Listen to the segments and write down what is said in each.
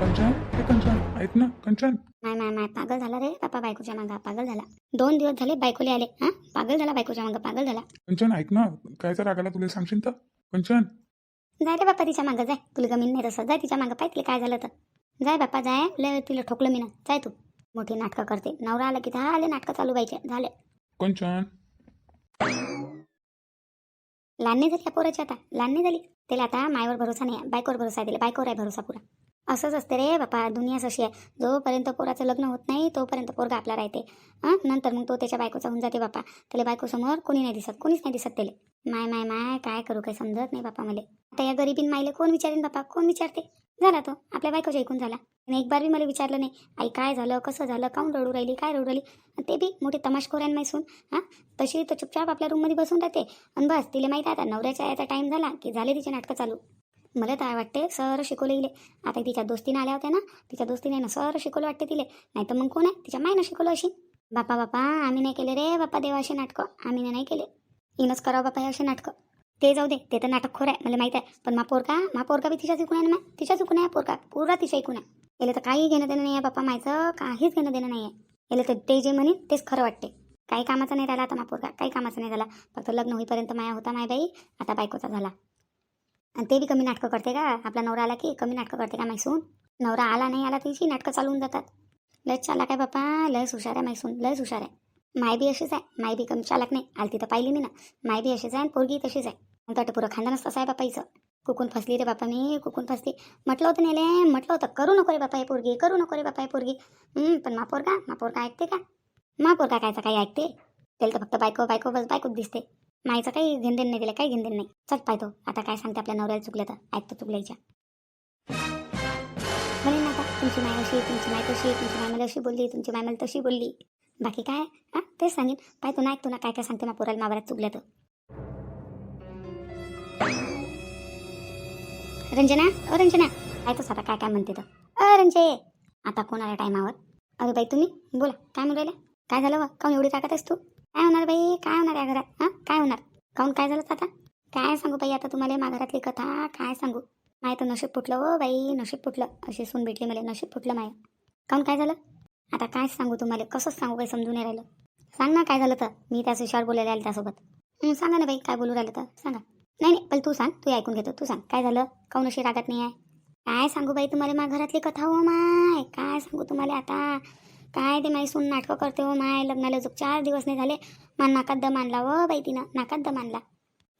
कंचन हे कंचन ऐक ना कंचन. माय माय माय पागल झाला रे बापा बायकोच्या मागं पागल झाला. दोन दिवस झाले बायकोले आले हा? पागल झाला बायकोच्या मागं पागल झाला. कंचन ऐक ना कायचा राग आला तुला सांगशील तर. कंचन. जाय रे बाप्पा तिच्या मागं जाय. तुला गमीन नाही तसं. जाय तिच्या मागं पाय तिला काय झालं तर. जाय बाप्पा जाय. लय तिला ठोकलं मी ना. जाय तू. मोठी नाटकं करते. नवरा आला की आले नाटकं चालू व्हायचे. झाले. कंचन. नाही झाली या पोराची आता. नाही झाली. त्याला आता मायवर भरोसा नाही. बायकोवर भरोसा आहे त्याला. बायकोवर आहे भरोसा पुरा. असंच असते रे बापा दुनियाच अशी आहे. जोपर्यंत पोराचं लग्न होत नाही तोपर्यंत पोरगा आपला राहते. हां? नंतर मग तो त्याच्या बायकोचा होऊन जाते बापा. त्याला बायकोसमोर कोणी नाही दिसत कोणीच नाही दिसत त्याला. माय माय माय काय करू काही समजत नाही बापा मला. आता या गरीबीन मायले कोण विचारेन बापा? कोण विचारते? झाला तो आपल्या बायकोच्या ऐकून झाला. एक बार बी मला विचारलं नाही. आई काय झालं? कसं झालं? काऊन रडू राहिली? काय रडू राहिली? ते बी मोठी तमाशखोऱ्यां आहे मैसून. हां? तशी तर चुपचाप आपल्या रूममध्ये बसून राहते. आणि बस तिला माहीत आहे आता नवऱ्याच्या याचा टाईम झाला की झाले तिचे नाटकं चालू. मला तर वाटते सर शिकवले इले. आता तिच्या दोस्तीनं आल्या होत्या ना तिच्या दोस्तीने ना सर शिकवलं वाटते तिले. नाही तर मग कोण आहे? तिच्या मायनं शिकवलं अशी बापा बापा आम्ही नाही केले रे बापा देवा असे नाटकं. आम्ही नाही केले. इनंच करावं बापा असे नाटकं. ते जाऊ दे ते तर नाटक खोर आहे मला माहीत आहे. पण मा पोरका मा पोरका बी तिच्या चुकून आहे ना तिच्या चुकून आहे पोरका पुरा तिच्या ऐकून आहे. याला तर काही घेणं देणं नाही आहे बापा मायचं काहीच घेणं देणं नाही आहे याला तर ते जे म्हणेन तेच खरं वाटते. काही कामाचं नाही राहिला आता मा काही कामाचं नाही झाला. फक्त लग्न होईपर्यंत माया होता माय बाई आता बायकोचा झाला. आणि ते बी कमी नाटकं करते का? आपला नवरा आला की कमी नाटकं करते का मैसून नवरा आला नाही आला तिची नाटकं चालवून जातात. लयच चालाक आहे बापा लयच हुशार आहे मैसून लयच हुशार आहे. माय बी अशीच आहे माय बी कमी चालाक नाही आलती तर पाहिली मी ना. माय बी अशीच आहे आणि पोरगी तशीच आहे. मग तटपुरं खानदानच तसं आहे बापाईचं कुकून फसली रे बापा मी कुकून फसली. म्हटलं होतं नेले म्हटलं होतं करू नको रे बापा हे पोरगी करू नको रे बापा हे पोरगी. पण मा पोरगा मा पोरगा ऐकते का? मा पोरगा कायचा काही ऐकते? त्याला तर फक्त बायको बायको बस बायकोच दिसते. नाहीचा काही घेणदेण नाही दिलं काही घेणदेण नाही. चल पाहतो आता काय सांगते आपल्या नवऱ्याला चुकलं तर. ऐकतो चुकल्याच्या. म्हणे ना आता तुमची माय अशी तुमची माय तशी तुमची माय मला अशी बोलली तुमची माय मला तशी बोलली. बाकी काय? हां? तेच सांगेन. पाहतो ना ऐकतो ना काय काय सांगते मग पोराला मावरात चुकल्या तर. रंजना? अ रंजना. ऐकतोच आता काय काय म्हणते तर. अ रंजे आता कोणाला टायमावर? अरे बाई तुम्ही? बोला. काय म्हणू राहिला काय झालं वा? काऊन एवढी ताकद आहेस तू? काय होणार बाई? काय होणार या घरात? हां? काय होणार? काऊन काय झालं आता? काय सांगू बाई आता तुम्हाला मा घरातली कथा? काय सांगू? माय तर नशीब फुटलं हो बाई नशीब फुटलं. अशी सून भेटली मला नशीब फुटलं माय. काऊन काय झालं? आता काय सांगू तुम्हाला? कसंच सांगू काही समजून नाही राहिलं. सांग ना काय झालं तर. मी त्याच विषयावर बोलायला आले त्यासोबत. सांगा ना बाई काय बोलू राहिलं तर. सांगा. नाही नाही पहिले तू सांग. तू ऐकून घेतो. तू सांग. काय झालं? काऊन अशी रागात नाही आहे? काय सांगू बाई तुम्हाला मा घरातली कथा हो माय? काय सांगू तुम्हाला आता? काय ते माई सून नाटकं करते हो माय? लग्नाला जो चार दिवस नाही झाले. मान नाकात दम आणला व बाई तिनं. नाकात दम आणला.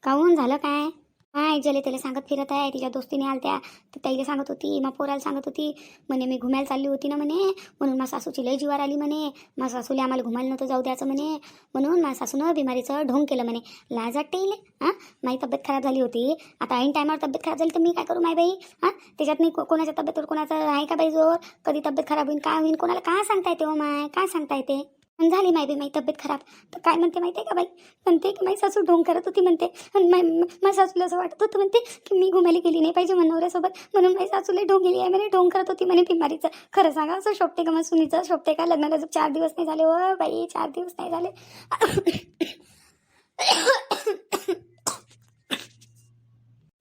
काहून झालं काय? काय जले त्याला सांगत फिरत आहे तिच्या दोस्तीने आलत्या तर त्याला सांगत होती मा पोराला सांगत होती म्हणे मी घुमायला चालली होती ना म्हणे म्हणून मा सासूची लय जीवार आली म्हणे मा सासूला आम्हाला घुमायला नव्हतं जाऊ द्यायचं म्हणे म्हणून मा सासूनं बिमारीचं ढोंग केलं म्हणे. लाज वाटते इले हां माझी तब्येत खराब झाली होती. आता ऐन टायमावर तब्येत खराब झाली तर मी काय करू माय बाई? हां त्याच्यात नाही को- कोणाच्या तब्येतवर कोणाचं आहे का बाई जोर? कधी तब्येत खराब होईल काय होईल कोणाला काय सांगता येते हो माय? काय सांगता येते झाली माय बी माई तब्येत खराब. तर काय म्हणते माहिती आहे का बाई? म्हणते की माझी सासू ढोंग करत होती म्हणते. आणि माय माझ्या सासूला असं वाटत होतं म्हणते की मी घुमायला गेली नाही पाहिजे मनवऱ्यासोबत म्हणून माझी सासूला ढोंग गेली आहे म्हणे ढोंग करत होती म्हणे बिमारीचं. खरं सांगा असं शोभते का मग सुनीचं? शोभते का? लग्नाला चार दिवस नाही झाले. ओ बाई चार दिवस नाही झाले.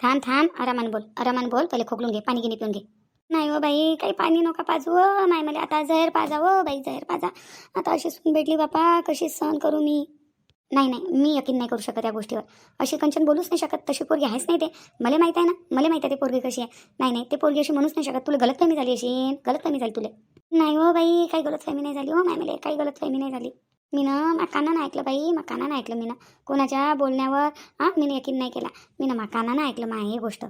थांब थांब. आरामान बोल. आरामान बोल पहिले खोकलून घे पाणी गिनी पिऊन घे. नाही हो बाई काही पाणी नका पाजू हो. नाही माय मला आता जहर पाजा हो बाई जहर पाजा. आता अशी सून भेटली बापा कशी सहन करू मी? नाही नाही मी यकीन नाही करू शकत या गोष्टीवर. अशी कंचन बोलूच नाही शकत तशी पोरगी आहेच नाही ते. मला माहीत आहे ना मला माहीत आहे ते पोरगी कशी आहे. नाही नाही ते पोरगी अशी म्हणूच नाही शकत तुला गलतफहमी झाली अशी. गलतफहमी झाली तुला. नाही हो बाई काही गलतफहमी नाही झाली हो माय मला काही गलतफहमी नाही झाली. मी ना मकानानं ऐकलं बाई मकानानं ऐकलं मी ना. कोणाच्या बोलण्यावर हां मी यकीन नाही केला. मी ना मकानानं ऐकलं मा हे गोष्ट.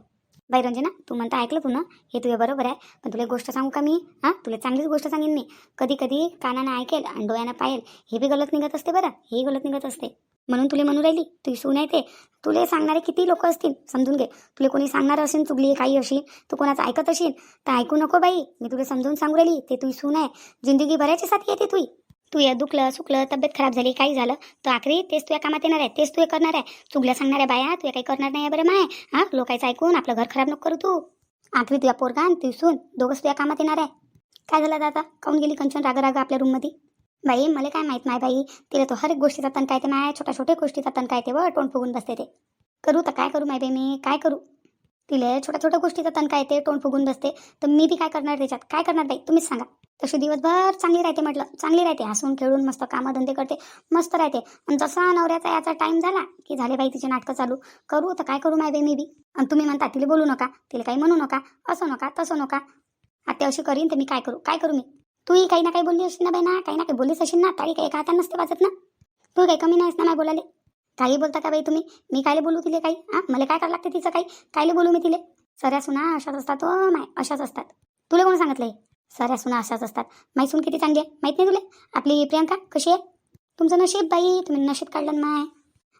बाई रंजना तू म्हणता ऐकलं तू ना हे तुझे बरोबर आहे. पण तुला एक गोष्ट सांगू का मी? हां? तुला चांगलीच गोष्ट सांगेन मी. कधी कधी कानानं ऐकेल आणि डोळ्यानं पाहेल. हे बी गलत निघत असते बरं. हे गलत निघत असते. म्हणून तुला म्हणू राहिली तू सून आहे ते. तुले सांगणारे किती लोक असतील? समजून घे. तुला कोणी सांगणार असेल चुकली काही अशी तू कोणाचं ऐकत असेल तर ऐकू नको बाई. मी तुला समजून सांगू राहिली ते तुझी सून आहे. जिंदगी भरायच्या साथी येते तुई. तू या दुखलं सुकलं तब्येत खराब झाली काही झालं तर आखरी तेच तुझ्या कामात येणार आहे तेच तू हे करणार आहे. चुकल्या आहे बाया तुझ्या काही करणार नाही बरं माय. हां लोकांचं ऐकून आपलं घर खराब नको करू तू. आखरी तुझ्या पोरगा आणि सून दोघंच तुझ्या कामात येणार आहे. काय झालं दादा? काऊन गेली कंचन राग राग आपल्या रूममध्ये बाई मला काय माहीत नाही बाई तिला तो हर एक गोष्टीचा तण काय ते माय छोट्या छोट्या गोष्टीचा तण काय ते व तोंड फुगून बसते ते. करू तर काय करू माय बाई मी काय करू? तिला छोट्या छोट्या गोष्टीचा तणका येते तोंड फुगून बसते. तर मी बी काय करणार त्याच्यात? काय करणार बाई? तुम्हीच सांगा. तशी दिवसभर चांगली राहते म्हटलं. चांगली राहते. हसून खेळून मस्त कामधंदे करते. मस्त राहते. आणि जसा नवऱ्याचा याचा टाईम झाला की झाले बाई तिचे नाटकं चालू. करू तर काय करू माय बाई मी बी? आणि तुम्ही म्हणता तिला बोलू नका. तिला काही म्हणू नका. असं नका तसं नका. आता अशी करीन तर मी काय करू? काय करू मी? तूही काही ना काही बोलली असेल ना बाई ना? काही ना काही बोललीच असेल ना? तारी काही का नसते वाजत ना? तू काही कमी नाहीस ना नाही बोलाले? काही बोलता का बाई तुम्ही? मी कायले बोलू तिले काही? हां? मला काय करावं लागते तिचं काही? कायले बोलू मी तिले? सऱ्या सुना अशाच असतात हो माय अशाच असतात. तुला कोण सांगितलं हे सऱ्या सुना अशाच असतात. माई सून किती चांगली आहे? माहीत नाही तुला? आपली प्रियंका कशी आहे? तुमचं नशीब बाई तुम्ही नशीब काढलं माय.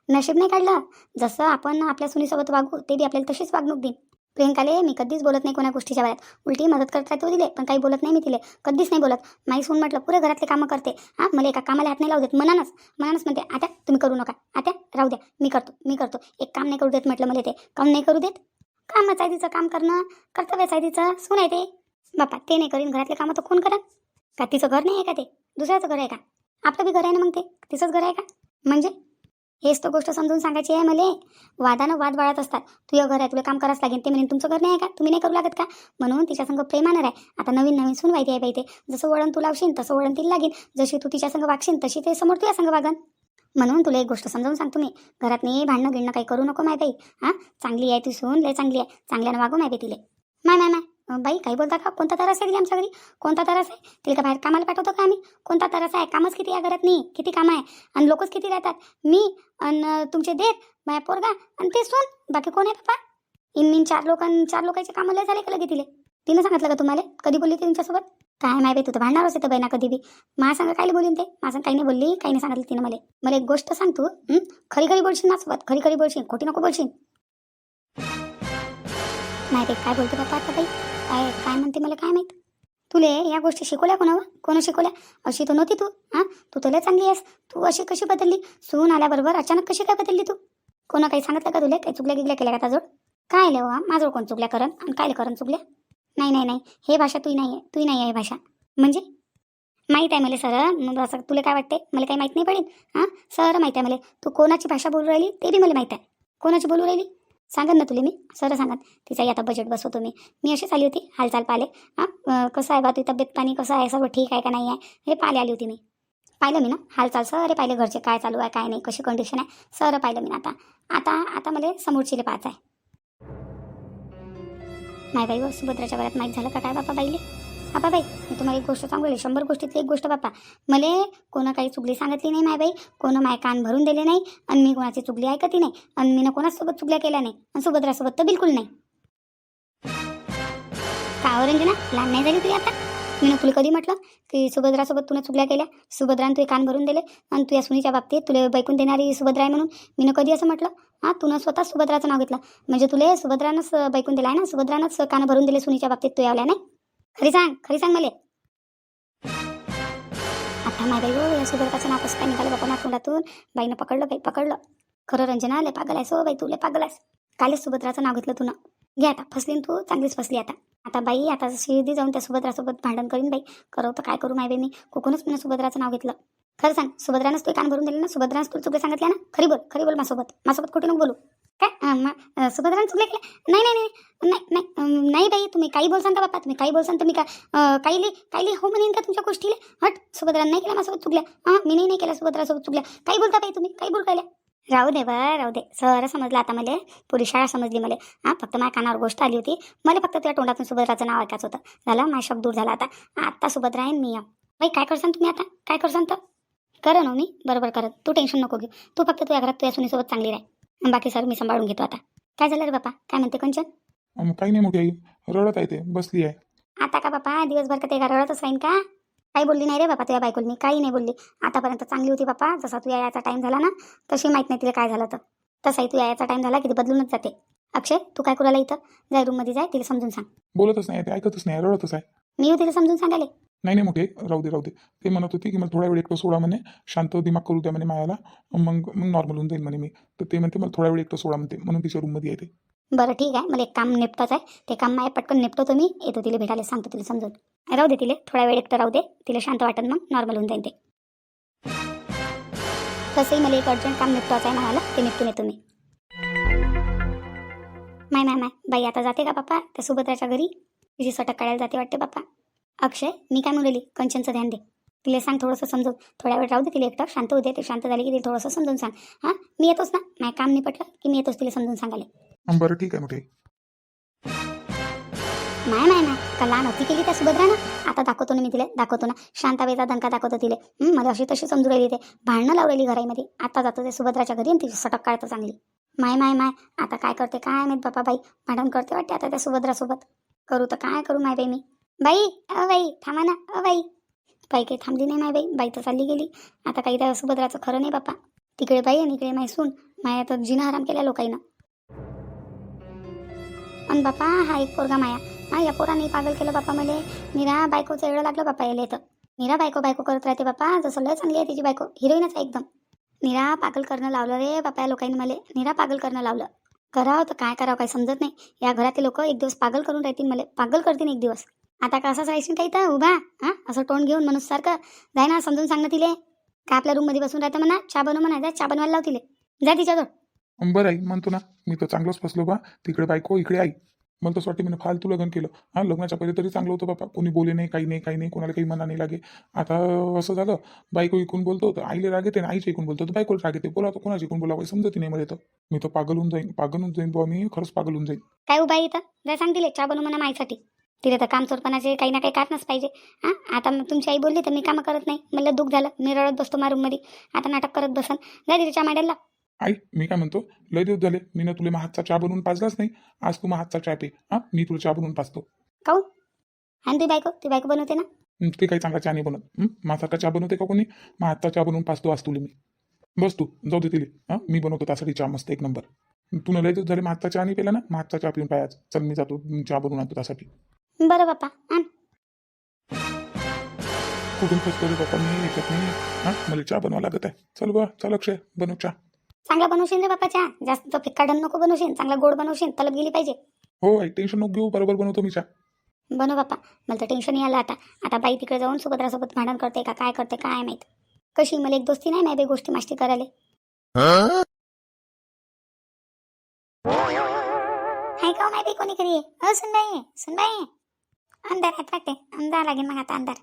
नशीब नाही काढलं. जसं आपण आपल्या सुनीसोबत वागू ते बी आपल्याला तशीच वागणूक देईन. प्रियंकाले मी कधीच बोलत नाही कोणा गोष्टीच्या वेळात उलटी मदत करता तो दिले पण काही बोलत नाही मी तिले. कधीच नाही बोलत. माई सून म्हटलं पुरे घरातले कामं करते. हां मला एका कामाला हात नाही लावू देत. मनानच. मनानच म्हणते आता तुम्ही करू नका. आता राहू द्या. मी करतो मी करतो. एक काम नाही करू देत म्हटलं मला ते. काम नाही करू देत? कामच आहे तिचं काम करणं. कर्तव्यच आहे तिचं सून आहे ते. बापा ते नाही करीन. घरातले कामं तर कोण करा का तिचं घर नाही आहे का ते? दुसऱ्याचं घर आहे का? आपलं बी घर आहे ना मग ते? तिचंच घर आहे का? म्हणजे? हेच तो गोष्ट समजून सांगायची आहे मला. वादानं वाद वाढत असतात. तुझ्या घर आहे तुला काम करावंच लागेल ते म्हणेन तुमचं घर नाही आहे का? तुम्ही नाही करू लागत का? म्हणून तिच्या संग प्रेमानं आहे. आता नवीन नवीन सून माहिती आहे बाई ते. जसं वळण तू लावशील तसं वळण तिला लागेल. जशी तू तिच्या संग वागशील तशी ते समोर तुझ्या संग वागन. म्हणून तुला एक गोष्ट समजावून सांगतो मी. घरात नाही भांडणं गिणणं काही करू नको माय बाई हां? चांगली आहे ती सून लय चांगली आहे. चांगल्यानं वागू माय बाई तिले. माय माय माय. बाई काही बोलता का? कोणता तरस आहे आमच्या घरी कोणता तरास आहे? तिला का बाहेर कामाला पाठवतो का आम्ही? कोणता तरास आहे? कामच किती आहे घरात नाही. किती कामं आहे? आणि लोकच किती राहतात? मी आणि तुमचे देत माया पोरगा आणि ते सोन. बाकी कोण आहे पप्पा? इन चार लोक चार लोकांचे कामं लय झाले का लगे तिले? तिनं सांगितलं का तुम्हाला? कधी बोलली ती तुमच्यासोबत? काय माय बाई तू तर भांडणारच येतं बहिणा ना कधी बी. मा सांगा काय बोलीन ते? माझं काही नाही बोलली काही नाही सांगितलं तिनं मला. मला एक गोष्ट सांग तू खरी खरी बोलशील माझ्यासोबत खरी खरी बोलशील खोटी नको बोलशील. नाही ते काय बोलते पप्पा आता बाई? काय काय म्हणते मला काय माहीत? तुले या गोष्टी शिकवल्या कोणावर? कोण शिकवल्या? अशी तर नव्हती तू हां? तू तुला चांगली आहेस. तू अशी कशी बदलली? सून आल्याबरोबर अचानक कशी काय बदलली तू? कोणा काही सांगितलं का तुला? काही चुकल्या गिगल्या केल्या का ताजोड काय लेवा माझं कोण चुकल्या करण आणि काय करण चुकल्या नाही नाही नाही. हे भाषा तुही नाही आहे तुही नाही आहे भाषा. म्हणजे? माहीत आहे मला सर. मग असं तुला काय वाटते मला काही माहीत नाही पडेल हां? सर माहीत आहे मला. तू कोणाची भाषा बोलू राहिली ते बी मला माहीत आहे. कोणाची बोलू राहिली? सांगत ना तुला मी सर सांगत. तिचाही आता बजेट बसवतो मी. मी अशीच आली होती हालचाल पाहिले हां कसं आहे बा तुझी तब्येत पाणी कसं आहे? सर्व ठीक आहे का नाही आहे? हे पाले आली होती मी. पाहिलं मी ना हालचाल सर पाहिले घरचे काय चालू आहे काय नाही कशी कंडिशन आहे सर पाहिलं मी ना आता. आता आता मला समोरचीले पाहायचं आहे. नाही बाई सुभद्राच्या घरात माहीत झालं का काय बापा बाईले? बापा बाई मी तुम्हाला एक गोष्ट सांगू शंभर गोष्टीतली एक गोष्ट बापा. मले कोणा काही चुगली सांगितली नाही माय बाई कोणं माय कान भरून दिले नाही आणि मी कोणाची चुगली ऐकती नाही आणि मी कोणासोबत चुगल्या केल्या नाही आणि सुभद्रासोबत तर बिलकुल नाही. का हो रंजना लहान नाही झाली तुझी आता? मी तुला कधी म्हटलं की सुभद्रासोबत तुला चुगल्या केल्या? सुभद्रानं तुझे कान भरून दिले आणि तुझ्या सुनीच्या बाबतीत तुला बैकून देणारी सुभद्रा आहे म्हणून मी कधी असं म्हटलं? हां तुनं स्वतः सुभद्राचं नाव घेतलं. म्हणजे तुला सुभद्रानंच बैकून दिलं आहे ना सुभद्रानंच कान भरून दिले सुनीच्या बाबतीत तू यावल्या नाही? खरी सांग खरी सांग मला. आता माय बाई हो या सुभद्राचं नाव कसं काय निघालं बापा ना तोंडातून बाईनं पकडलं बाई पकडलं. खरं रंजना लय पागल आहेस हो बाई तुले लय पागल आहेस. कालच सुभद्राचं नाव घेतलं तुनं. घे आता फसली तू चांगलीच फसली आता. आता बाई आता शिर्दी जाऊन त्या सुभद्रासोबत भांडण करीन बाई. करव तर काय करू माय बाई मी कुकूनच मी सुभद्राचं नाव घेतलं. खरं सांग सुभद्रानंच तू कान भरून दिलं ना? सुभद्रानंच तू चुकले सांगितल्या ना? खरी बोल खरी बोल माझ्यासोबत माझ्यासोबत कुठे नको बोलू. काय अं, मा- चुकले नाही नाही नाही. नाही नाही नाही बाई तुम्ही काही बोलसान का बाप्पा तुम्ही काही बोलसान तर मी का काहीली काहीली हो म्हणेन का तुमच्या गोष्टीले? हट सुभद्रान नाही केला माझ्यासोबत चुकल्या हां मी नाही नाही सुभद्रासोबत चुकल्या काही बोलता बाई तुम्ही काही बोल राहिल्या. राहू दे बरं राहू दे. सर समजलं आता मला. पुरी शाळा समजली मला. हां फक्त माझ्या कानावर गोष्ट आली होती. मला फक्त तुझ्या तोंडातून सुभद्राचं नाव ऐकायचं होतं. झालं माझा शब्द दूर झाला आता. आत्ता सुभद्रा आहे मी आहे. बाई काय करसान तुम्ही आता? काय करसान तर? करा ना हो मी. बरोबर करत तू टेन्शन नको घेऊ. तू फक्त तुझ्या घरात तुझ्या सुनीसोबत चांगली राह. बाकी सर मी सांभाळून घेतो आता. काय झालं रे बापा? काय म्हणते कंचन? अं, काही नाही मोठी आई. रडत आहे ते. बसली आहे. आता का बापा? दिवसभर का ते का रडतच राहीन का? काही बोलली नाही रे बापा तुझ्या बायकोल मी काही नाही बोलली. आतापर्यंत चांगली होती बापा. जसा तुझ्या याचा टाईम झाला ना तशी माहीत नाही तिला काय झालं तर तसाही तुझ्या याचा टाईम झाला की ती बदलूनच जाते. अक्षय तू काय करायला इथं? जाय रूममध्ये जाय तिला समजून सांग. बोलतच नाही ते. ऐकतच नाही रडतच आहे. मी येऊ तिला समजून सांगाले नाही नाही मोठे. राहू दे राहू दे. ते म्हणत होती की मला थोडा वेळ एकटं सोडा म्हणे. शांत दिमाग करू द्या म्हणे मायाला. मग मग नॉर्मल होऊन जाईल म्हणे मी. तर ते म्हणते मला थोडा वेळ एकटं सोडा म्हणते. म्हणून तिच्या रूममध्ये येते. बरं ठीक आहे. मला एक काम निपटायचं आहे. ते काम माझ्या पटकन निपटवतो तुम्ही येतो तिला भेटायला सांगतो तिला समजून. राहू दे तिला. थोडा वेळ एकटं राहू दे. तिला शांत वाटत मग. नॉर्मल होऊन जाईल ते. तसंही मला एक अर्जंट काम निपटवायचं आहे मला ते निपटून येतो मी. माय माय माय. बाई आता जाते का बाप्पा त्या सुभद्राच्या घरी. तिची सटक काढायला जाते वाटते बाप्पा अक्षय मी काय म्हणली कंचनचं ध्यान दे. तिला सांग थोडंसं समजून. थोड्या वेळ राहू दे तिला एकटं. शांत होते ते शांत झाली की तिला थोडंसं समजून सांग. हां? मी येतोच ना? माझं काम नाही पटलं की मी येतोच तिला समजून सांगाले अं, बरं ठीक आहे मोठे माय माय ना का लहान होती केली त्या सुभद्रानं? आता दाखवतो ना मी तिला दाखवतो ना. शांताबाईचा दंका दाखवतो तिले. मला अशी तशी समजू राहिली ते. भांडणं लावलेली घरामध्ये आता जातो ते सुभद्राच्या घरी आणि तिची सटक काढतो चांगली. माय माय माय. आता काय करते काय माहीत बापा बाई. भांडण करते वाटते आता त्या सुभद्रासोबत. करू तर काय करू माय बाई मी? बाई अ बाई थांबा ना अ बाई. बाई काही थांबली नाही माय बाई बाई तर चालली गेली. आता काही त्या सुभद्राचं खरं नाही बापा तिकडे बाई आणि इकडे माय सून माया तर जिना आराम केल्या लोकांना पण बापा हा एक पोरगा माया. हा या पोराने पागल केलं बापा मले. निरा बायकोचं एवढं लागलं बापा यायला तर. निरा बायको बायको करत राहते बापा जसं लय चांगली आहे तिची बायको. हिरोईनच आहे एकदम. निरा पागल करणं लावलं रे बापा या लोकांनी मला. निरा पागल करणं लावलं. करावं तर काय करावं काही समजत नाही. या घरातले लोक एक दिवस पागल करून राहतील मला. पागल करतील एक दिवस. आता कसाच राहायची काही तर? उभा. हा? असं तोंड घेऊन मनुष्य सारखं जाय ना समजून सांग ना तिले. का आपल्या रूममध्ये बसून राहतं म्हणा? चहा बनव म्हणा. जा चहा बनवायला लाव तिले. जा तिच्याजवळ. बरं आई म्हणतो ना. मी तर चांगलंच फसलो बा. तिकडे बायको इकडे आई. मला तसं वाटते मी फालतू लग्न केलं. हां लग्नाच्या पहिले तरी चांगलं होतं बापा. कोणी बोले नाही काही नाही काही नाही. कोणाला काही मना नाही लागे. आता असं झालं बायको इकून बोलतो तर आईला राग येते ना आईच्या इकून बोलतो तर बायकोला राग येते. बोला तर कोणाच्या इकून बोला काही समजत नाही मला तर मी तर पागल होऊन जाईन. पागल होऊन जाईन बुवा मी. खरंच पागल होऊन जाईन. काय उभा आहे इथं? जा सांग तिले. चहा बनव म्हणा माझ्यासाठी तिथे तर काम चोरपणाचे काही ना काही कारणच पाहिजे. हां आता मग तुमची आई बोलली तर मी कामं करत नाही. मला दुःख झालं मी रडत बसतो मा रूममध्ये आता नाटक करत बसन. तिथे चहा मांडायला. आई मी काय म्हणतो? लय दिवस झाले मी ना तुला हातचा चहा बनवून पाजलाच नाही. आज तू हातचा चहा पे. हां मी तुला चहा बनवून पाजतो. काऊन आणि ती बायको ती बायको बनवते ना. ते काही चांगला चहा नाही बनत हं? माझा चहा बनवते का कोणी? मग हातचा चहा बनवून पाजतो आज तुला मी. बस तू जाऊ दे तिले. हां मी बनवतो त्यासाठी चहा मस्त एक नंबर. तू लय दिवस झाले मग हातचा चहा नाही पेला ना? मग हातचा चहा पिऊन पायाच चल मी जातो चहा बनवून आणतो त्यासाठी. बरं बाप्पा आण. कुठून फसतो रे बाप्पा? मी याच्यात नाही हां? मला चहा बनवा लागत आहे. चल बा चल अक्षय बनव चहा. चांगला बनवशील रे बाप्पा चहा. जास्त फिक्का ढन नको बनवशील. चांगला गोड बनवशील. तलब गेली पाहिजे. हो आई टेन्शन नको घेऊ. बरोबर बनवतो मी चहा. बनव बाप्पा. मला तर टेन्शन नाही आलं आता. आता बाई तिकडे जाऊन सुभद्रासोबत भांडण करते का काय करते काय माहीत. कशी मला एक दोस्ती नाही माहिती गोष्टी माष्टी करायला. हाय का माहिती? कोणी कधी अ सुनबाई. सुनबाई. अंधार आहेत वाटते. अंधार लागेल मग आता अंधार.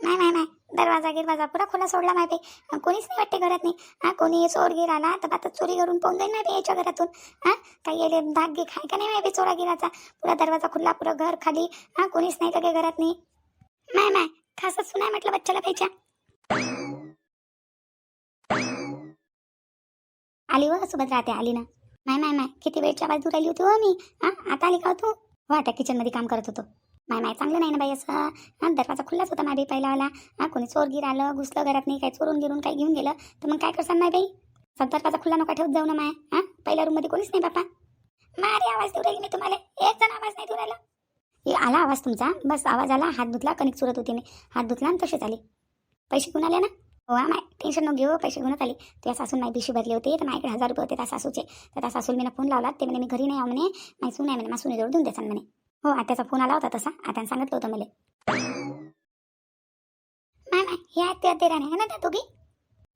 नाही नाही नाही दरवाजा गिरवाजा पुरा खुला सोडला माहिती कोणीच नाही वाटते घरात नाही. हा कोणी चोर गिर आला तर आता चोरी करून पाहून जाईल माहिती याच्या घरातून. हा काही येले धाक गी खाय का नाही माहिती चोरा गिराचा? पुरा दरवाजा खुला पुरा घर खाली. हा कोणीच नाही तर काही घरात नाही. माय नाही खासच सुनाय म्हटलं बच्चाला पाहिजे आली व सुभद्रा राहते आली ना माय माय माय किती वेळच्या बाजू राहिली आली होती हो मी? हा आता आली का हो तू? हो आता किचनमध्ये काम करत होतो. माय माय चांगलं नाही ना बाई असं? हा दरवाजा खुल्लाच होता माय बाई पहिलावाला. हा कोणी चोर गिर आलं घुसलं घरात नाही काय चोरून गिरून काही घेऊन गेलं तर मग काय करसान माय बाई सब दरवाजा खुल्ला नका ठेवत जाऊ ना माय. हा पहिल्या रूममध्ये कोणीच नाही बापा. मारे आवाज देऊ राहिली मी तुम्हाला. एक जण आवाज नाही देऊ राहिला. हे आला आवाज तुमचा? बस आवाज आला. हात धुतला कणिक चुरत होती मी. हात धुतला आणि तसेच आले. पैसे घेऊन आले ना? हो हा माय. टेन्शन न घेऊ पैसे घेऊनच आले. त्या सासून माय बिशी भरली होती तर माझ्याकडे हजार रुपये होते त्या सासूचे. तर त्या सासूला मी फोन लावला. ते म्हणे मी घरी नाही आहो म्हणे. माझी सून आहे म्हणे माझ्या सुनीजवळ देऊन म्हणे. हो आत्याचा फोन आला होता तसा. आत्याने सांगितलं होतं मला. माय माय हे आत्या त्या तेराने आहे ना त्या दोघी?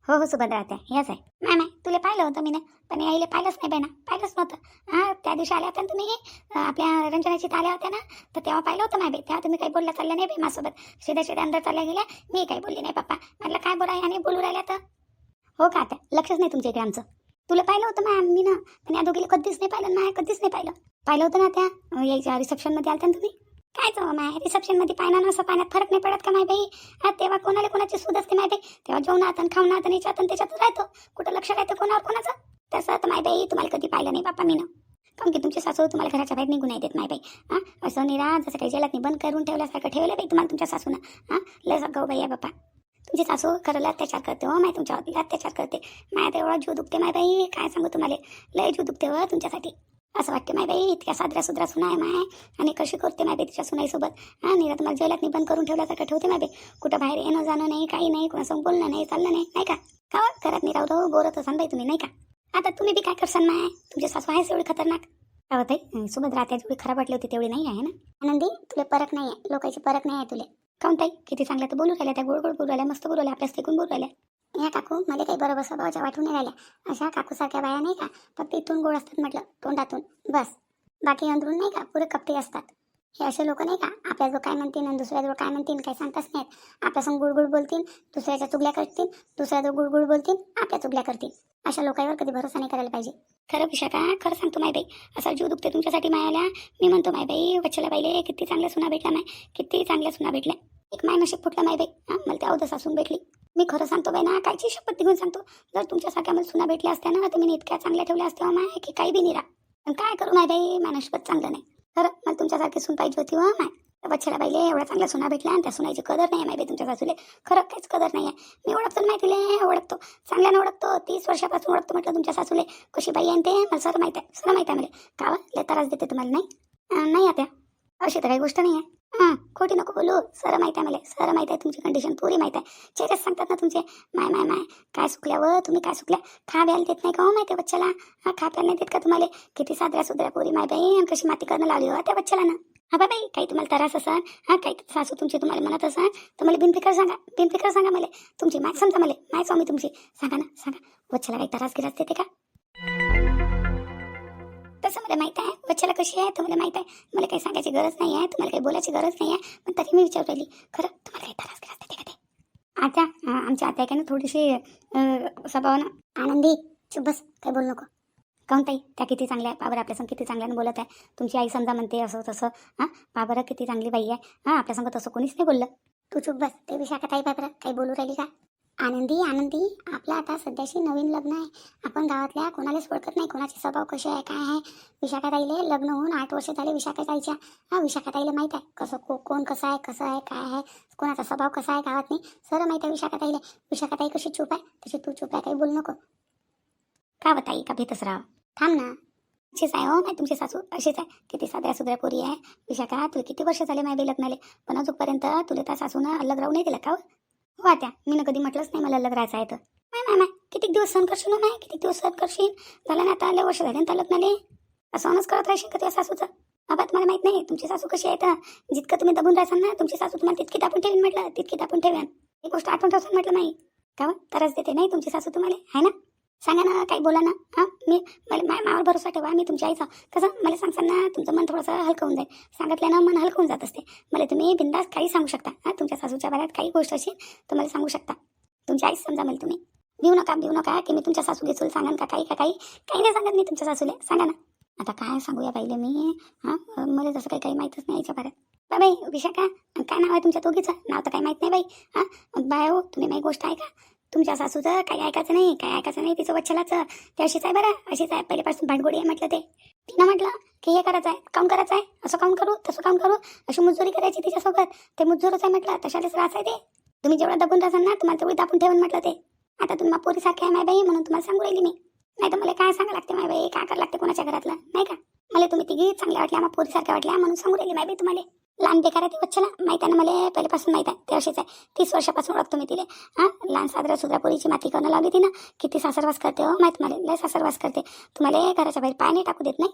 हो हो सुभद्रा आत्या ह्याच आहे. मॅम आहे तुला पाहिलं होतं मी ना पण यायला पाहिलंच नाही बाई पाहिलंच नव्हतं. हां त्या दिवशी आल्या होत्या ना तुम्ही हे आपल्या रंजनाची आल्या होत्या ना तर तेव्हा पाहिलं होतं मॅबे तेव्हा तुम्ही काही बोलल्या चालल्या नाही बाई माझ्यासोबत. सीधा सीधा अंदर चालल्या गेल्या मी काही बोलली नाही पप्पा. म्हटलं काय बोला आणि बोलू राहिल्या तर? हो का आता लक्षच नाही तुमच्या इकडे आमचं. तुला पाहिलं होतं मॅम मी ना पण या दोघीला कधीच नाही पाहिलं नाही कधीच नाही पाहिलं. पाहिलं होतं ना त्या? यायच्या रिसेप्शनमध्ये आलत्या ना तुम्ही? काय जाऊ माय? रिसेप्शनमध्ये पाहणं असं पाण्यात फरक नाही पडत का माय बाई? तेव्हा कोणाला कोणाची सूद असते माय बाई? तेव्हा जेवण आता खावणात आता याच्यात आणि त्याच्यात राहतो. कुठं लक्ष राहतं कोणावर कोणाचं? तसं तर माय बाई तुम्हाला कधी पाहिलं नाही बापा मी ना काऊन की तुमची सासू तुम्हाला घराच्या बाहेर निघून नाही देत माय बाई? हां? असं निरा जसं काही जेलात बंद करून ठेवल्यासारखं ठेवलं बाई तुम्हाला तुमच्या सासूनं. हां? लस गाऊ बाई आहे बापा तुमची सासू खरं अत्याचार करते हो माय तुमच्यावरती अत्याचार करते. माया तेवढा जीव दुखते माय बाई. काय सांगू तुम्हाला? लय जीव दुखते हो तुमच्यासाठी. असं वाटते माय बाई इतक्या सादऱ्या सुधरा सुना आहे माय. आणि कशी करते माय बाई तिच्या सुनाईसोबत? हां निरा तुम्हाला जेलात बंद करून ठेवल्यासारखं ठेवते माय बाई. कुठं बाहेर येणं जाणं नाही काही नाही कोणासंग बोलणं नाही चाललं नाही नाही का? का हो? घरात निराव राहू बोरत असाल बाई तुम्ही नाही का? आता तुम्ही बी काय करसान माय? तुमचे सासू आहेच एवढी खतरनाक. का ताई सुभद्रा त्या जेवढी खराब वाटली होती तेवढी नाही आहे ना? आनंदी तुला परक नाही आहे. लोकांची परक नाही आहे तुला. काऊन ताई? किती चांगल्या तर बोलू राहिल्या त्या गोड गोड बोलू राहिल्या मस्त बोलू राहिल्या आपल्याच तिकून बोलू राहिल्या? या काकू मला काही बरोबर स्वभावाच्या वाटून नाही राहिल्या. अशा काकूसारख्या बाया नाही का? फक्त इथून गोड असतात म्हटलं तोंडातून. बस. बाकी अंदरून नाही का? पुरे कपटे असतात. हे असे लोक नाही का? आपल्याजवळ काय म्हणतील आणि दुसऱ्याजवळ काय म्हणतील काही सांगताच नाहीत. आपल्यासंग गुडगुड बोलतील दुसऱ्याच्या चुगल्या करतील दुसऱ्याजवळ गुडगुड बोलतील आपल्या चुगल्या करतील. अशा लोकांवर कधी भरोसा नाही करायला पाहिजे. खरं विशाखा खरं सांगतो माय बाई. असा जीव दुखते तुमच्यासाठी मायाला मी म्हणतो माय बाई वच्छला बाईले किती चांगल्या सुना भेटल्या माय. किती चांगल्या सुना भेटल्या. एक माय नशीब फुटलं माय बाई. हां मला त्या अवधस असून भेटली. मी खरं सांगतो बाई ना कायची शपथ निघून सांगतो. जर तुमच्यासारख्या मला सुना भेटल्या असत्या ना तर मी इतक्या चांगल्या ठेवल्या असत्या हो माय की काही बी निरा पण काय करू माय बाई मानशपत चांगलं नाही. खरं मला तुमच्यासारखी सून पाहिजे होती व माय. त्या बाईले एवढ्या चांगल्या सुना भेटल्या आणि त्या सुनाची कदर नाही माहिती माय बाई तुमच्या सासूले. खरं काहीच कदर नाही आहे. मी ओळखतो माहिती ओळखतो. चांगल्यानं ओळखतो तीस वर्षापासून ओळखतो म्हटलं तुमच्या सासूले. कशी बाई आहे ते मला सर माहीत आहे सर माहीत आहे मला का हो? लय त्रास देते तुम्हाला नाही? नाही आता अशी तर काही गोष्ट नाही आहे. हां खोटी नको बोलू. सर माहीत आहे मला. सर माहीत आहे तुमची कंडिशन पुरी माहीत आहे. चेहरेच सांगतात ना तुमचे माय माय माय काय सुकल्या व? तुम्ही काय सुकल्या? खा प्यायला देत नाही का हो माहिती आहे बच्च्याला? हा खा प्यायला नाही देत का तुम्हाला? किती सादऱ्या सुधऱ्या पोरी माय बाई कशी माती करणं लावली हो त्या बच्च्याला ना. हा बा बाई काही तुम्हाला त्रास असाल? हा काही सासू तुमची तुम्हाला म्हणत असाल? तर मला बिनफिकर सांगा बिनफिकर सांगा मला. तुमची माय समजा मला. माय स्वामी तुमची. सांगा ना सांगा. बच्च्याला काही त्रास गिरास देते का? कसं मला माहीत आहे. वच्छला कशी आहे? तर मला माहीत आहे. मला काही सांगायची गरज नाही आहे. तुम्हाला काही बोलायची गरज नाही आहे. पण तरी मी विचारू राहिली. खरं तुम्हाला काही त्रास गिरास देते का ते? आता आमच्या आता काय ना थोडीशी अं, स्वभावानं आनंदी. चुप बस. काही बोलू नको. काऊन ताई? त्या किती चांगल्या आहे. पाबर आपल्यासंग किती चांगल्यानं बोलत आहे. तुमची आई समजा म्हणते असं तसं. हां बाबर किती चांगली बाई आहे. हां आपल्यासंग तसं कोणीच नाही बोललं. तू चुप बस. ते विशाखा ताई बाबर काही बोलू राहिली का? आनंदी आनंदी. आपलं आता सध्याशी नवीन लग्न आहे. आपण गावातल्या कोणालाच ओळखत नाही कोणाचे स्वभाव कसे आहे काय आहे. विशाखाताईले लग्न होऊन आठ वर्ष झाले विशाखाताईच्या. हा विशाखाताईला माहीत आहे कसं को कोण कसं आहे कसं आहे काय आहे. कोणाचा स्वभाव कसा आहे गावात नाही सर माहीत आहे विशाखा विशाखाताई कशी चूप आहे? तशी तू चूप आहे काही बोलू नको. का बताई का भीतच राहा थांब ना. अशीच आहे हो नाही तुमची सासू. अशीच आहे. किती साध्या सुध्या पोरी आहे. विशाखा तुला किती वर्ष झाले माय बी लग्नाले? पण अजूनपर्यंत तुला त्या सासूनं अलग राहू नाही दिला का हो? हो? त्या मी मी कधी म्हटलंच नाही मला लग्नाचं राहायचं आहे तर. माय माय माय किती दिवस सहन करशील हो माय? किती दिवस सहन करशील? झालं ना आता आले वर्ष झाले ना त्या लग्नाले. असंच करत राहशील का तुझ्या सासूचं? बाबा तुम्हाला माहीत नाही तुमची सासू कशी आहे तर. जितकं तुम्ही दबून राहसान ना तुमची सासू तुम्हाला तितकी दाबून ठेवीन म्हटलं तितकी दाबून ठेवेन. ही गोष्ट आठवण ठेवसान म्हटलं नाही का तरच देते नाही तुमची सासू तुम्हाला आहे ना? सांगा ना काही बोला ना. हां मी मला मा मावर भरोसा ठेवा मी तुमच्या आईचा. कसं? मला सांगताना ना तुमचं मन थोडंसं हलकं होऊन जाईल. सांगितल्यानं मन हलकं होऊन जात असते. मला तुम्ही बिंदास काही सांगू शकता. हां तुमच्या सासूच्या बाऱ्यात काही गोष्ट असेल तर मला सांगू शकता. तुमच्या आईच समजा मला तुम्ही. भिऊ नका भिऊ नका की मी तुमच्या सासू घेचूल सांगा का काही का काही. काही नाही सांगत मी तुमच्या सासूले. सांगा ना. आता काय सांगूया पाहिले मी? हां मला तसं काही काही माहीतच नाही याच्या बाऱ्यात. बाई विशाखा काय नाव आहे तुमच्या दोघीचं? नाव तर काही माहीत नाही बाई. हां बाय हो तुम्ही माझी गोष्ट आहे का तुमच्या सासूचं काही ऐकायचं नाही काही ऐकायचं नाही तिचं वच्छलाचं. ते अशीच आहे बरं अशीच आहे. पहिल्यापासून भांडगोडी आहे म्हटलं ते. तिनं म्हटलं की हे करायचं आहे काम करायचं आहे असं काम करू तसं काम करू अशी मुजोरी करायची तिच्यासोबत. ते मुजोरच आहे म्हटलं तशालेच राहायचं आहे ते. तुम्ही जेवढं दबून राहसाल ना तुम्हाला तेवढी दाबून ठेवून म्हटलं ते. आता तुम्ही पोरीसारखे आहे माय बाई म्हणून तुम्हाला सांगू राहिली मी. नाही तर मला काय सांगा लागते माय बाई? काय करायला लागते कोणाच्या घरातलं? नाही का? मला तुम्ही तिघी चांगल्या वाटल्या मग पोरीसारख्या वाटल्या म्हणून सांगू राहिली माय बाई तुम्हाला. लहान बेकार आहे ते वच्छला माहीत आहे ना मला पहिल्यापासून माहीत आहे. ते अशीच आहे. तीस वर्षापासून ओळखतो मी तिले. हां? लहान साजऱ्या सुद्रा पोरीची माती करणं लावली ती ना. किती सासरवास करते हो? माहीत मला लय सासरवास करते. तुम्हाला घराच्या बाहेर पाय नाही टाकू देत नाही?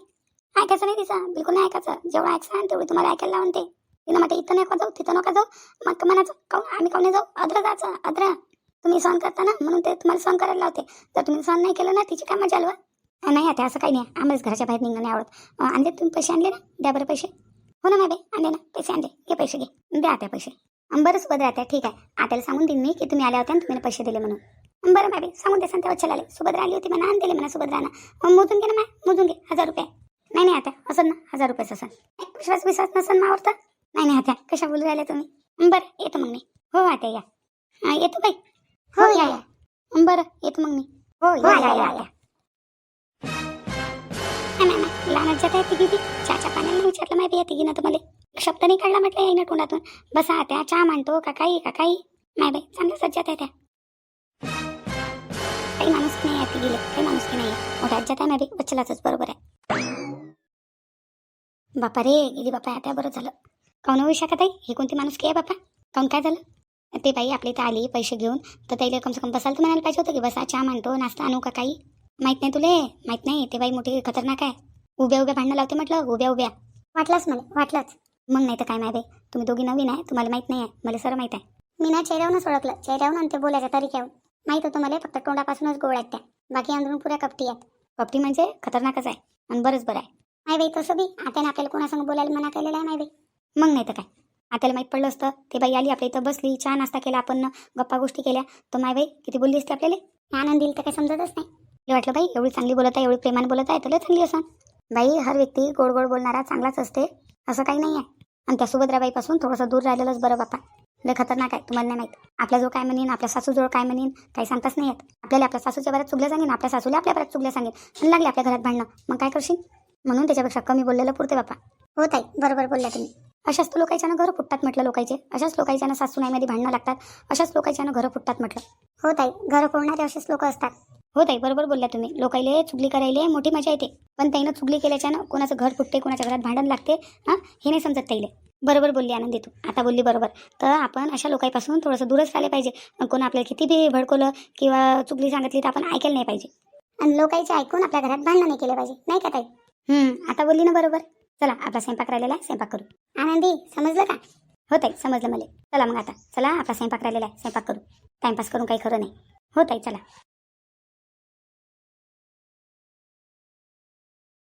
ऐकायचं नाही तिचं. बिलकुल नाही ऐकायचं. जेवढं ऐकसान तेवढी तुम्हाला ऐकायला लावून ते तिनं म्हटलं इथं नका जाऊ तिथं नका जाऊ. मग म्हणायचं काऊन आम्ही काऊन नाही जाऊ? अद्र जायचं अद्र तुम्ही सहन करता ना? म्हणून ते तुम्हाला सहन करायला लावते. जर तुम्ही सहन नाही केलं ना तिची काय मजा आलं नाही आता असं काही नाही. आम्हालाच घराच्या बाहेर निघणं नाही आवडत. आणले तुम्ही पैसे आणले ना? द्या बरं पैसे. हो ना माय आणले ना. पैसे आणले. घे पैसे घे. द्या त्या पैसे. अं, बरं सुभद्रा आता ठीक आहे. आताला सांगून देईन मी की तुम्ही आल्या होत्या आणि तुम्ही पैसे दिले म्हणून. बरं माय सांगून द्या. तेव्हा चला आले सुभद्रा आली होती म्हणा आणि दिले म्हणा सुभद्रानं मोजून घे ना माय. मोजून घे. हजार रुपये. नाही नाही आता असं ना हजार रुपयेच असं विश्वास विश्वास नसन मावर तर नाही नाही आता कशा बोलू राहिल्या तुम्ही? बरं येतो मग मी. हो आता या. येतो बाई. हो या या. बरं येतो मग मी. हो या या या या नाही. लहानच जात आहे तिघी बी. चहाच्या पाण्याला विचारलं माहिती आहे तिघीनं तुम्हाला. एक शब्द नाही काढला म्हटलं येईना तोंडातून. बसा त्या चहा मांडतो का काही का काही नाही बाई चांगल्या सज्जात आहे त्या. काही माणूस नाही आहे तिघीला काही माणूस नाही आहे. मोठ्या जात आहे नाही बच्चलाच बरोबर आहे. बापा रे गेली बापा आता बरं झालं. काऊन विशाखा ताई ही कोणती माणूस की आहे बापा? काऊन काय झालं? ते बाई आपली इथं आली पैसे घेऊन. तर त्याला कमसे कम बसायला तर म्हणायला पाहिजे होतं की बसा चहा मांडतो नाश्ता आणू का काही? माहीत नाही तुले माहीत नाही. ते बाई मोठी खतरनाक आहे. उभ्या उभ्या भांडणं लावते म्हटलं? उभ्या उभ्या. वाटलंच मला वाटलंच. मग नाही तर काय माहिती तुम्ही दोघी नवीन आहे तुम्हाला माहीत नाही आहे. मला सर माहीत आहे. मी ना चेहऱ्यावरूनच ओळखलं. चेहऱ्यावरून आणि ते बोलायच्या तरीक्यावरून माहीत होतं मला फक्त तोंडापासूनच गोळ आहेत त्या. बाकी अंदरून पुऱ्या कपटी आहेत. कपटी म्हणजे? खतरनाकच आहे. आणि बरंच बरं आहे. नाही बाई तसं बी. आत्याने आपल्याला कोणासंग बोलायला मना केलेला आहे नाही बाई. मग नाही तर काय? आताला माहीत पडलं असतं. ते बाई आली आपल्या इथं बसली चहा नाश्ता केला आपण गप्पा गोष्टी केल्या. तर माय बाई किती बोलली असते आपल्याला? आनंद येईल तर काही समजतच नाही. वाटलं बाई एवढी चांगली बोलत आहे एवढी प्रेमाने बोलत आहे तर लय चांगली असं बाई हर व्यक्ती गोड गोड बोलणारा चांगलाच असते. असं काही नाही आहे आणि त्या सुभद्राबाईपासून थोडंसं दूर राहिलेलंच बरं बापा. लय खतरनाक आहे तुम्हाला नाही माहीत. आपला जो काय म्हणेन आपल्या सासूजवळ काय म्हणेन काही सांगताच नाही येत. आपल्याला आपल्या सासूच्या बऱ्याच चुगल्या सांगेन आपल्या सासूला आपल्या बऱ्याच चुगल्या सांगेन. पण लागले आपल्या घरात भांडणं. मग काय करशील? म्हणून त्याच्यापेक्षा कमी बोललेलं पुरते बापा. हो ताई बरोबर बोलल्या तुम्ही. अशाच तर लोकांच्यानं घरं फुटतात म्हटलं लोकांचे. अशाच लोकांच्यानं सासू भांडणं लागतात. अशाच लोकांच्यानं घरं फुटतात म्हटलं. हो ताई घरं फोडणारे असेच लोक असतात. हो ताई बरोबर बोलल्या तुम्ही. लोकायले चुगली करायले मोठी मजा येते. पण त्यानं चुगली केल्याच्यानं कोणाचं घर फुटते कोणाच्या घरात भांडण लागते हां? हे नाही समजत ताईले. बरोबर बोलली आनंदी तू आता बोलली बरोबर. तर आपण अशा लोकांपासून थोडंसं दूरच राहिले पाहिजे. मग कोण आपल्याला किती बी भडकवलं किंवा चुगली सांगितली तर आपण ऐकायला नाही पाहिजे. आणि लोकांचे ऐकून आपल्या घरात भांडणं नाही केलं पाहिजे. नाही का ताई? हम्म आता बोलली ना बरोबर. चला आपला स्वयंपाक राहिलेला आहे स्वयंपाक करू. आनंदी समजलं का? होत आहे समजलं मला. चला मग आता. चला आपला स्वयंपाक राहिलेला आहे स्वयंपाक करू. टाइमपास करून काही खरं नाही. होत आहे चला.